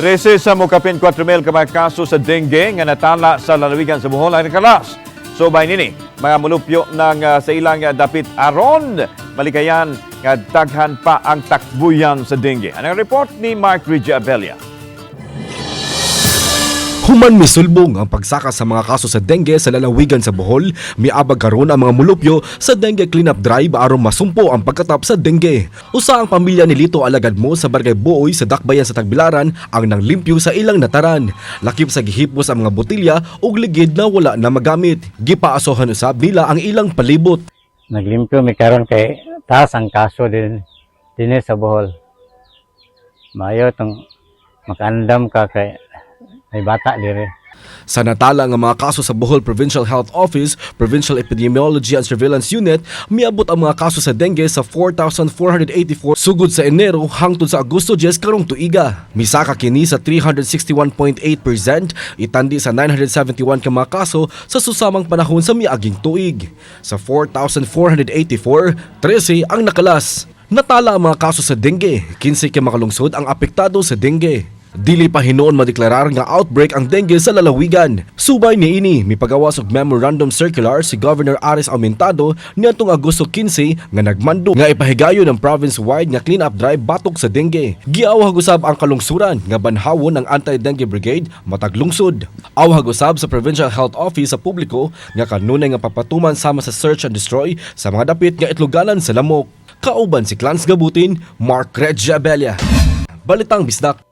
13 sa mukapin 4,000 ka kaso sa dengue nga natala sa lalawigan sa Bohol ang nakalas. So by nini, mga mulupyo ng ah, sa ilang ah, dapit aron malikayan nga daghan pa ang takbuyan sa dengue. Anong report ni Mark Regia Abelia? Human misulbong ang pagsaka sa mga kaso sa dengue sa lalawigan sa Bohol, miabag karon ang mga mulupyo sa dengue cleanup drive aron masumpo ang pagkatap sa dengue. Usa ang pamilya ni Lito Alagad mo sa Barangay Buoy sa Dakbayan sa Tagbilaran ang nanglimpyo sa ilang nataran. Lakip sa gihipos ang mga botilya ug ligid na wala na magamit. Gipaasohan usab nila ang ilang palibot. naglimpyo mi karon kay taas ang kaso din dinhi sa Bohol. Mayo tong makaandam ka kay may bata dire. Sa natala nga mga kaso sa Bohol Provincial Health Office, Provincial Epidemiology and Surveillance Unit, miabot ang mga kaso sa dengue sa 4,484 sugod sa Enero hangtod sa Agosto 10 karong tuiga. Misaka kini sa 361.8%, itandi sa 971 ka mga kaso sa susamang panahon sa miaging tuig. Sa 4,484, 13 ang nakalas. Natala ang mga kaso sa dengue, 15 ka makalungsod ang apektado sa dengue. Dili pa hinoon madeklarar nga outbreak ang dengue sa lalawigan. Subay ni ini, mipagawas og memorandum circular si Governor Aris Aumentado niadtong Agosto 15 nga nagmando nga ipahigayon ang province-wide nga clean-up drive batok sa dengue. Giawhag usab ang kalungsuran nga banhawon ang anti-dengue brigade matag lungsod. Awhag usab sa Provincial Health Office sa publiko nga kanunay nga papatuman sama sa search and destroy sa mga dapit nga itluganan sa lamok. Kauban si Clans Gabutin, Mark Regia Abella. Balitang Bisdak.